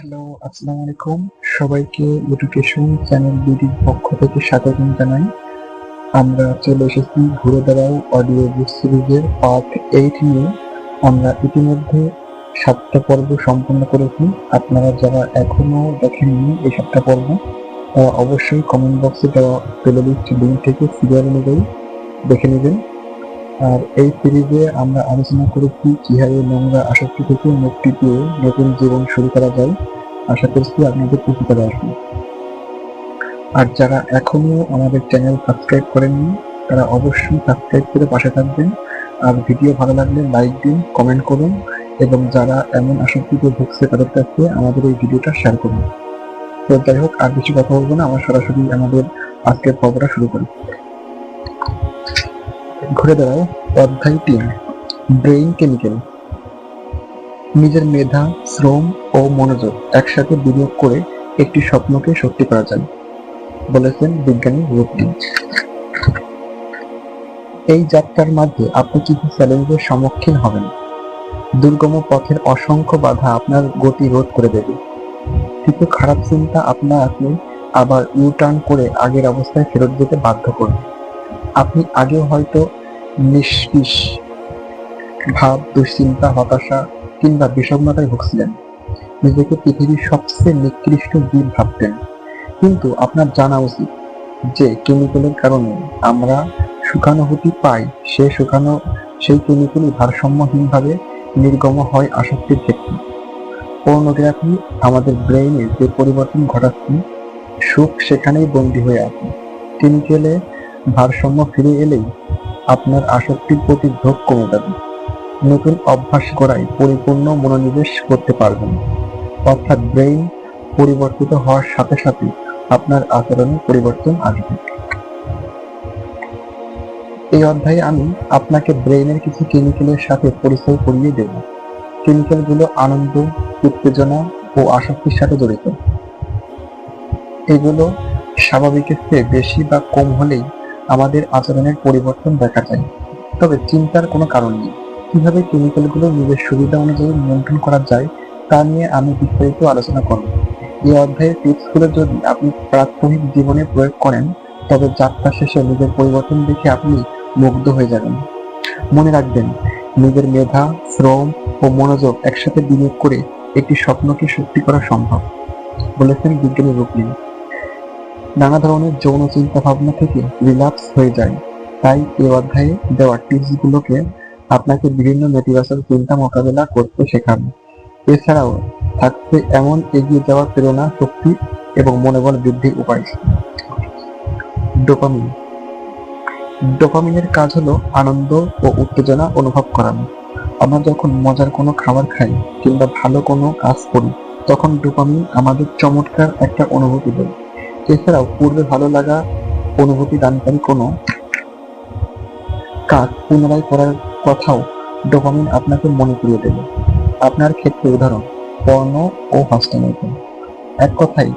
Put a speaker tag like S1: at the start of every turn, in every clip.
S1: Hello, আসসালামু আলাইকুম। সবাইকে এডুকেশন চ্যানেল বিডির পক্ষ থেকে স্বাগতম জানাই। আমরা চলে এসেছি ঘুরে দাঁড়াও অডিও বুক সিরিজের পার্ট এইট নিয়ে। আমরা ইতিমধ্যে সাতটা পর্ব সম্পন্ন করেছি। আপনারা যারা এখনও দেখেননি এই সাতটা পর্ব, তারা অবশ্যই কমেন্ট বক্সে দেওয়া প্লেলিস্ট লিঙ্ক থেকে সিরিয়াল অনুযায়ী দেখে নেবেন। আর এই সিরিজে আমরা আলোচনা করেছি কীভাবে নোংরা আসক্তি থেকে মুক্তি পেয়ে নতুন জীবন শুরু করা যায়। আশা করছি আপনাদের উপকারে আসবে। আর যারা এখনও আমাদের চ্যানেল সাবস্ক্রাইব করেননি, তারা অবশ্যই সাবস্ক্রাইব করে পাশে থাকবেন। আর ভিডিও ভালো লাগলে লাইক দিন, কমেন্ট করুন এবং যারা এমন আসক্তিতে ভুগছে তাদের কাছে আমাদের এই ভিডিওটা শেয়ার করুন। তো যাই হোক, আর কিছু কথা বলব না। আমরা সরাসরি আমাদের আজকের পর্বটা শুরু করি। ঘুরে দাঁড়াও। অধ্যায় তিন ব্রেইন কেমিক্যাল নিজের মেধা, শ্রম ও মনোযোগ একসাথে বিনিয়োগ করে একটি স্বপ্নকে সত্যি করা যায়, বলেছেন বিজ্ঞানী রুটিন এই যাত্রার মাঝে আপনি কিছু চ্যালেঞ্জের সম্মুখীন হবেন। দুর্গম পথের অসংখ্য বাধা আপনার গতি রোধ করে দেবে। কিছু খারাপ চিন্তা আপনার আপনি আবার ইউ টার্ন করে আগের অবস্থায় ফেরত যেতে বাধ্য করবে। আপনি আগেও হয়তো নিষ্পিস ভাব, দুশ্চিন্তা, হতাশা কিংবা বিষণ্ণতায় ভুগছিলেন। নিজেকে পৃথিবীর সবচেয়ে নিকৃষ্ট জীব ভাবতেন। কিন্তু আপনার জানা উচিত যে কেমিক্যালের কারণে আমরা সুখানুভূতি পাই, সে সুখানো, সেই কেমিক্যালই ভারসাম্যহীনভাবে নির্গম হয় আসক্তির ক্ষেত্রে। পর্নোগ্রাফি আমাদের ব্রেইনে যে পরিবর্তন ঘটাচ্ছে সুখ সেখানেই বন্দী হয়ে আছে। কেমিক্যালে ভারসাম্য ফিরে এলেই আপনার আসক্তির প্রতি ঝোঁক কমে যাবে। নতুন অভ্যাস করায় পরিপূর্ণ মনোনিবেশ করতে পারবেন। অর্থাৎ ব্রেইন পরিবর্তিত হওয়ার সাথে সাথে আপনার আচরণে পরিবর্তন আসবে। এই অধ্যায়ে আমি আপনাকে ব্রেইনের কিছু কেমিক্যালের সাথে পরিচয় করিয়ে দেব। কেমিক্যালগুলো আনন্দ, উত্তেজনা ও আসক্তির সাথে জড়িত। এগুলো স্বাভাবিকের চেয়ে বেশি বা কম হলেই আমাদের আচরণের পরিবর্তন দেখা যায়। তবে চিন্তার কোনো কারণ নেই। কীভাবে কেমিক্যালগুলো নিজের সুবিধা অনুযায়ী নিয়ন্ত্রণ করা যায়, তা নিয়ে আমি বিস্তারিত আলোচনা করব। এই অধ্যায়ের টিপসগুলো যদি আপনি প্রাত্যহিক জীবনে প্রয়োগ করেন, তবে যাত্রা শেষে নিজের পরিবর্তন দেখে আপনি মুগ্ধ হয়ে যাবেন। মনে রাখবেন, নিজের মেধা, শ্রম ও মনোযোগ একসাথে বিনিয়োগ করে একটি স্বপ্নকে সত্যি করা সম্ভব। বলেছেন বিজ্ঞানী রূপলিন। নানা ধরনের যৌন চিন্তা ভাবনা থেকে রিল্যাক্স হয়ে যায়। তাই এই অধ্যায়ে দেওয়া টিপস গুলোকে আপনাকে বিভিন্ন নেতিবাচক চিন্তা মোকাবেলা করতে শেখান। এছাড়াও থাকছে এমন এগিয়ে যাওয়ার প্রেরণা, শক্তি এবং মনোবল বৃদ্ধির উপায়। ডোপামিন। ডোপামিনের কাজ হলো আনন্দ ও উত্তেজনা অনুভব করানো আমরা যখন মজার কোনো খাবার খাই কিংবা ভালো কোনো কাজ করি, তখন ডোপামিন আমাদের চমৎকার একটা অনুভূতি দেয়। এছাড়াও পূর্বে ভালো লাগা অনুভূতি দানকারী কোনো কাজ পুনরায় করার কথাও ডোপামিন আপনাকে মনে করিয়ে দেবে। আপনার ক্ষেত্রে উদাহরণ, পর্ণ ও হস্তমৈথুন। এক কথায়,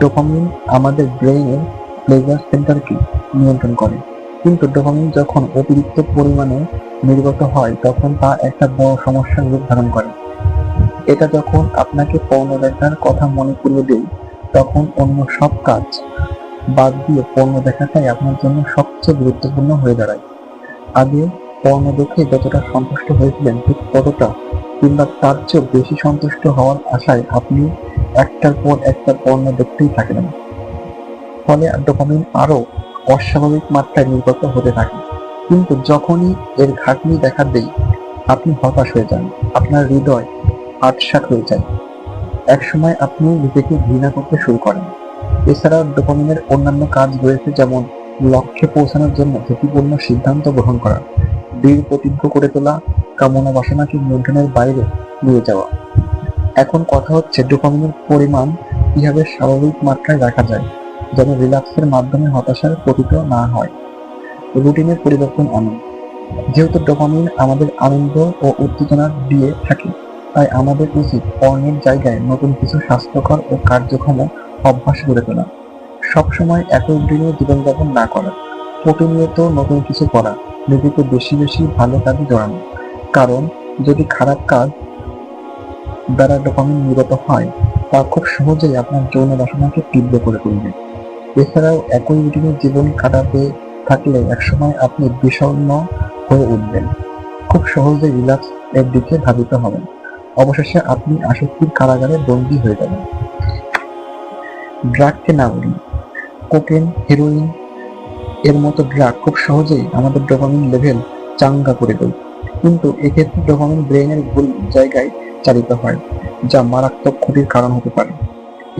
S1: ডোপামিন আমাদের ব্রেইনের প্লেজার সেন্টারকে নিয়ন্ত্রণ করে। কিন্তু ডোপামিন যখন অতিরিক্ত পরিমাণে নির্গত হয়, তখন তা একটা বড় সমস্যার রূপ ধারণ করে। এটা যখন আপনাকে পর্ণ দেখার কথা মনে করিয়ে দেয় তখন অন্য সব কাজ বাদ দিয়ে পর্ণ দেখাটাই আপনার জন্য সবচেয়ে গুরুত্বপূর্ণ হয়ে দাঁড়ায়। আগে পর্ণ দেখে যতটা সন্তুষ্ট হয়েছিলেন ঠিক ততটা, কিংবা তার চেয়েও বেশি সন্তুষ্ট হওয়ার আশায় আপনি একটার পর একটা পণ্য দেখতেই থাকলেন ফলে ডোপামিন আরও অস্বাভাবিক মাত্রায় নির্গত হতে থাকে। কিন্তু যখনই এর ঘাটনি দেখা দেয়, আপনি হতাশ হয়ে যান, আপনার হৃদয় আটসাট হয়ে যায়। একসময় আপনি নিজেকে ঘৃণা করতে শুরু করেন। এছাড়াও ডোপামিনের অন্যান্য কাজ রয়েছে যেমন লক্ষ্যে পৌঁছানোর জন্য ঝুঁকিপূর্ণ সিদ্ধান্ত গ্রহণ করা, দৃঢ় প্রতিজ্ঞ করে তোলা, কামনা বাসনাকে নিয়ন্ত্রণের বাইরে নিয়ে যাওয়া। এখন কথা হচ্ছে ডোপামিনের পরিমাণ কীভাবে স্বাভাবিক মাত্রায় রাখা যায়, যেন রিল্যাক্সের মাধ্যমে হতাশার পতিত না হয়। রুটিনের পরিবর্তন আনুন। যেহেতু ডোপামিন আমাদের আনন্দ ও উত্তেজনা দিয়ে থাকে তাই আমাদের উচিত পর্ণের জায়গায় নতুন কিছু স্বাস্থ্যকর ও কার্যক্ষম অভ্যাস গড়ে তোলা। সবসময় একই দিনে জীবনযাপন না করা, প্রতিনিয়ত নতুন কিছু করা, নিজেকে বেশি বেশি ভালো কাজে জড়ানো। কারণ, যদি খারাপ কাজ দ্বারা ডোপামিন নির্গত হয়, তা খুব সহজেই আপনার যৌন বাসনাকে তীব্র করে তুলবে। এছাড়াও একই রুটিনের জীবন কাটাতে থাকলে একসময় আপনি বিষণ্ণ হয়ে উঠবেন। খুব সহজেই রিল্যাক্স এর দিকে ধাবিত হবেন। অবশেষে আপনি আসক্তির কারাগারে বন্দী হয়ে যাবেন ড্রাগকে না বলি, কোকেন, হেরোইন, এর মতো ড্রাগ খুব সহজেই আমাদের ডোপামিন লেভেল চাঙ্গা করে দেয়। কিন্তু এক্ষেত্রে ডোপামিন ব্রেনের ভুল জায়গায় চালিত হয়, যা মারাত্মক ক্ষতির কারণ হতে পারে।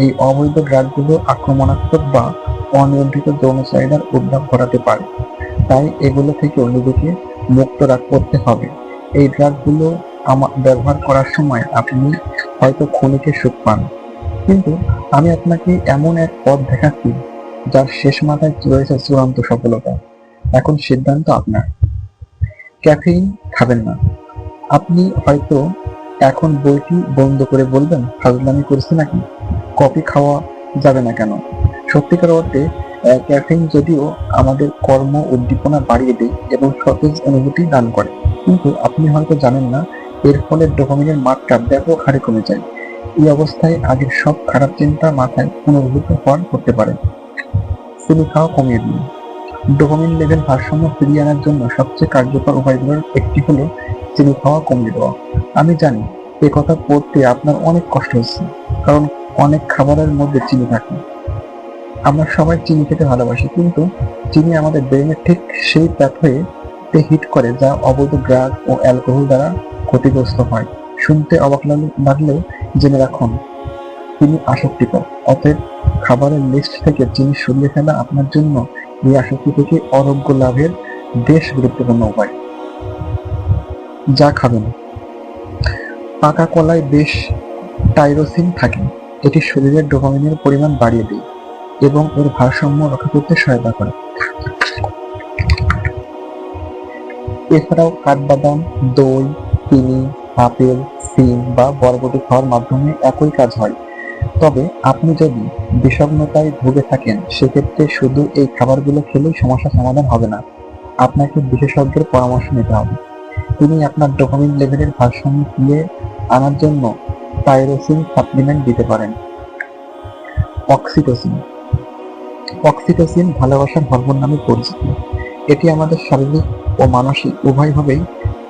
S1: এই অবৈধ ড্রাগগুলো আক্রমণাত্মক বা অনিয়ন্ত্রিত যৌন চাহিদার উদ্ভব ঘটাতে পারে। তাই এগুলো থেকে নিজেকে মুক্ত রাখ করতে হবে। এই ড্রাগগুলো ব্যবহার করার সময় আপনি হয়তো ক্ষণিকের সুখ পান। কিন্তু আমি আপনাকে এমন এক পথ দেখাচ্ছি, যার শেষ মাথায় রয়েছে চূড়ান্ত সফলতা। এখন সিদ্ধান্ত আপনার। ক্যাফেইন খাবেন না। আপনি হয়তো এখন বইটি বন্ধ করে বলবেন, ফাজলামি করেছে নাকি? কফি খাওয়া যাবে না কেন? সত্যিকার অর্থে ক্যাফেইন যদিও আমাদের কর্ম উদ্দীপনা বাড়িয়ে দেয় এবং সতেজ অনুভূতি দান করে। কিন্তু আপনি হয়তো জানেন না এর ফলে ডোপামিনের মাত্রা ব্যাপক হারে কমে যায়। এই অবস্থায় আগের সব খারাপ চিন্তা মাথায় পুনর্ভূত হওয়ার করতে পারে। চিনি খাওয়া কমিয়ে দিন। ডোপামিন লেভেল ভারসাম্য ফিরিয়ে আনার জন্য সবচেয়ে কার্যকর উপায়গুলোর একটি হলো চিনি খাওয়া কমিয়ে দেওয়া। আমি জানি, এ কথা পড়তে আপনার অনেক কষ্ট হচ্ছে, কারণ অনেক খাবারের মধ্যে চিনি থাকে। আমরা সবাই চিনি খেতে ভালোবাসি, কিন্তু চিনি আমাদের ব্রেনের ঠিক সেই প্যাথওয়ে তে হিট করে যা অবৈধ ড্রাগ ও অ্যালকোহল দ্বারা ক্ষতিগ্রস্ত হয়। শুনতে অবাক লাগ- লাগলেও জেনে রাখুন, তিনি আসক্তিকর। অতএব খাবারের লিস্ট থেকে চিনি সরিয়ে ফেলা আপনার জন্য এই আসক্তি থেকে অরোগ্য লাভের বেশ গুরুত্বপূর্ণ উপায়। যা খাবেন। পাকা কলায় বেশ টাইরোসিন থাকে। এটি শরীরের ডোপামিনের পরিমাণ বাড়িয়ে দেয় এবং এর ভারসাম্য রক্ষা করতে সহায়তা করে। এছাড়াও কাঠবাদাম, দই চিনি, আপেল, সিম বা বরবটি খাওয়ার মাধ্যমে একই কাজ হয়। তবে আপনি যদি বিষণ্ণতায় ভুগে থাকেন, সেক্ষেত্রে শুধু এই খাবারগুলো খেলেই সমস্যা সমাধান হবে না। আপনাকে বিশেষজ্ঞের পরামর্শ নিতে হবে। তিনি আপনার ডোপামিন লেভেলের ভারসাম্য ফিরিয়ে আনার জন্য টাইরোসিন সাপ্লিমেন্ট দিতে পারেন। অক্সিটোসিন অক্সিটোসিন ভালোবাসার হরমোন নামে পরিচিত। এটি আমাদের শারীরিক ও মানসিক উভয়ভাবেই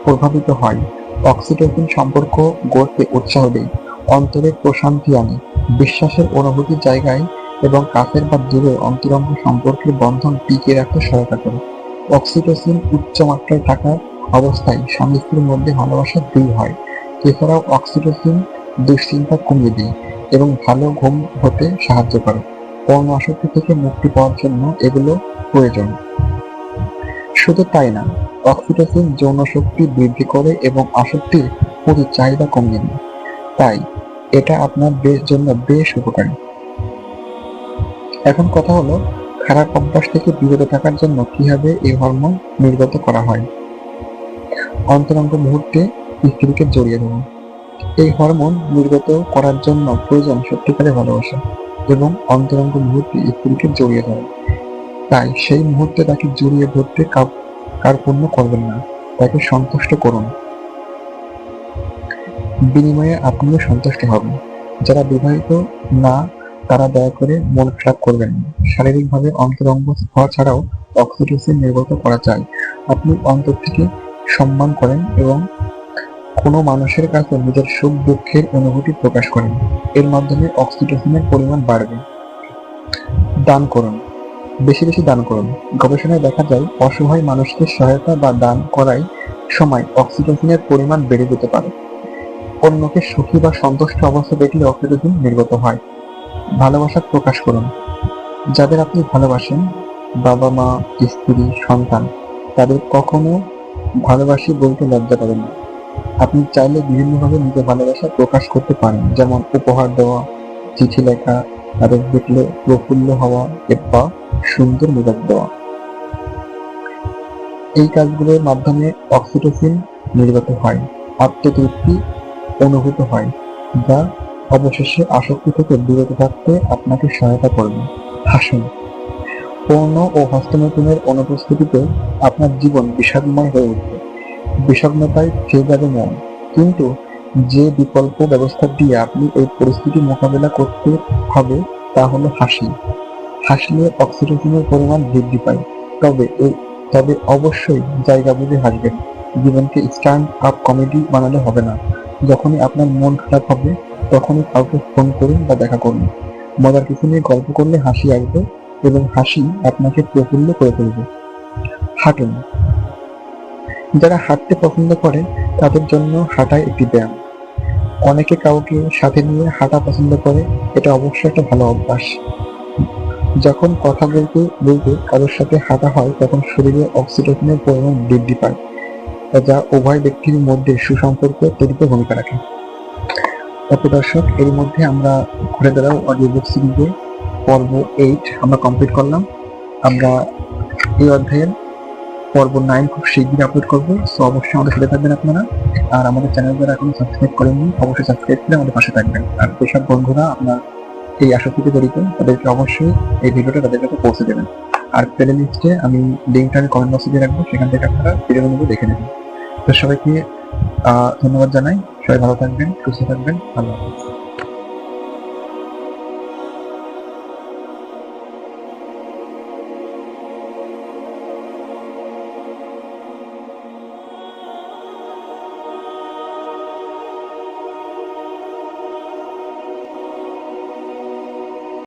S1: প্রভাবিত হয়। অক্সিটোসিন সম্পর্ক গড়তে উৎসাহ দেয়। অন্তরে প্রশান্তি আনে। বিশ্বাসের অনুভূতির জায়গায় এবং কাছের বা দূরে অন্তরঙ্গ সম্পর্কের বন্ধন টিকিয়ে রাখতে সহায়তা করে। অক্সিটোসিন উচ্চ মাত্রায় থাকা অবস্থায় স্বামী মধ্যে ভালোবাসা দূর হয়। এছাড়াও অক্সিটোসিন দুশ্চিন্তা কমিয়ে দেয় এবং ভালো ঘুম হতে সাহায্য করে। পর্ণ আসক্তি থেকে মুক্তি পাওয়ার জন্য এগুলো প্রয়োজন। শুধু তাই না অক্সিটোসিন যৌন শক্তি বৃদ্ধি করে এবং আসক্তির প্রতি চাহিদা কমিয়ে দেয়। তাই, এটা আপনার বেশ জন্য বেশ উপকারী। এখন কথা হলো, খারাপ অভ্যাস থেকে বিরত থাকার জন্য কীভাবে এই হরমোন নির্গত করা হয়? অন্তরঙ্গ মুহূর্তে স্ত্রীকে জড়িয়ে ধরুন। এই হরমোন নির্গত করার জন্য প্রয়োজন সত্যিকারের ভালোবাসা এবং অন্তরঙ্গ মুহূর্তে স্ত্রীকে জড়িয়ে ধরা। তাই সেই মুহূর্তে তাকে জড়িয়ে ধরতে কাউ- কার্পণ্য করবেন না। তাকে সন্তুষ্ট করুন। বিনিময়ে আপনিও সন্তুষ্ট হবেন। যারা বিবাহিত না, তারা দয়া করে মন খারাপ করবেন না। শারীরিকভাবে অন্তরঙ্গ হওয়া ছাড়াও অক্সিটোসিন নির্গত করা যায়। আপনি অন্তর থেকে সম্মান করেন এবং কোনো মানুষের কাছে নিজের সুখ দুঃখের অনুভূতি প্রকাশ করেন। এর মাধ্যমে অক্সিটোসিনের পরিমাণ বাড়বে। দান করুন। বেশি বেশি দান করুন। গবেষণায় দেখা যায়, অসহায় মানুষকে সহায়তা বা দান করায় সময় অক্সিটোসিনের পরিমাণ বেড়ে যেতে পারে। অন্যকে সুখী বা সন্তুষ্ট অবস্থা দেখলে অক্সিটোসিন নির্গত হয়। ভালোবাসা প্রকাশ করুন। যাদের আপনি ভালোবাসেন বাবা মা স্ত্রী, সন্তান, তাদের কখনো ভালোবাসি বলতে লজ্জা পাবেন না। আপনি চাইলে বিভিন্নভাবে নিজের ভালোবাসা প্রকাশ করতে পারেন, যেমন উপহার দেওয়া, চিঠি লেখা, তাদের দেখলে প্রফুল্ল হওয়া বা সুন্দর মেজাজ দেওয়া। এই কাজগুলোর মাধ্যমে অক্সিটোসিন নির্গত হয়, আত্মতৃপ্তি অনুভূত হয়, যা অবশেষে আসক্তি থেকে বিরত থাকতে আপনাকে সহায়তা করবে। হাসুন পূর্ণ ও হস্তনতুনের অনুপস্থিতিতে আপনার জীবন বিষাদময় হয়ে উঠবে। বিষণ্ণতায় খেয়ে যাবে মন, কিন্তু যে বিকল্প ব্যবস্থা দিয়ে আপনি এই পরিস্থিতি মোকাবেলা করতে হবে তা হলো হাসি। হাসলে অক্সিটোসিনের পরিমাণ বৃদ্ধি পায়। তবে তবে অবশ্যই জায়গা বুঝে হাসবেন। জীবনকে স্ট্যান্ড আপ কমেডি বানালে হবে না। যখনই আপনার মন খারাপ হবে, তখনই কাউকে ফোন করুন বা দেখা করুন। মজার কিছু নিয়ে গল্প করলে হাসি আসবে এবং হাসি আপনাকে প্রফুল্ল করে তুলবে। হাঁটুন। যারা হাঁটতে পছন্দ করে, তাদের জন্য হাঁটাই একটি ব্যায়াম। অনেকে কাউকে সাথে নিয়ে হাঁটা পছন্দ করে, এটা অবশ্যই একটা ভালো অভ্যাস। যখন কথা বলতে বলতে কারোর সাথে হাঁটা হয়, তখন শরীরে অক্সিটোসিনের পরিমাণ বৃদ্ধি পায়, যা উভয় ব্যক্তির মধ্যে সুসম্পর্ক তৈরিতে ভূমিকা রাখে। তারপর দর্শক এর মধ্যে আমরা ঘুরে দাঁড়াও অডিও বুক সিরিজে পর্ব এইট আমরা কমপ্লিট করলাম। আমরা এই অধ্যায়ের পর্ব নাইন খুব শীঘ্রই আপলোড করব সো অবশ্যই আমাদের সাথে থাকবেন আপনারা। আর আমাদের চ্যানেল যারা এখনও সাবস্ক্রাইব করেননি, অবশ্যই সাবস্ক্রাইব করে আমাদের পাশে থাকবেন। আর যেসব বন্ধুরা, আপনার এই আসক্তিতে জড়িত, তাদেরকে অবশ্যই এই ভিডিওটা তাদের কাছে পৌঁছে দেবেন। আর প্লে লিস্টে আমি লিঙ্কটা আমি কমেন্ট বক্সে দিয়ে রাখব, সেখান থেকে আপনারা ভিডিওগুলো দেখে নেবেন। তো সবাইকে ধন্যবাদ জানাই। সবাই ভালো থাকবেন, সুস্থ থাকবেন। ভালো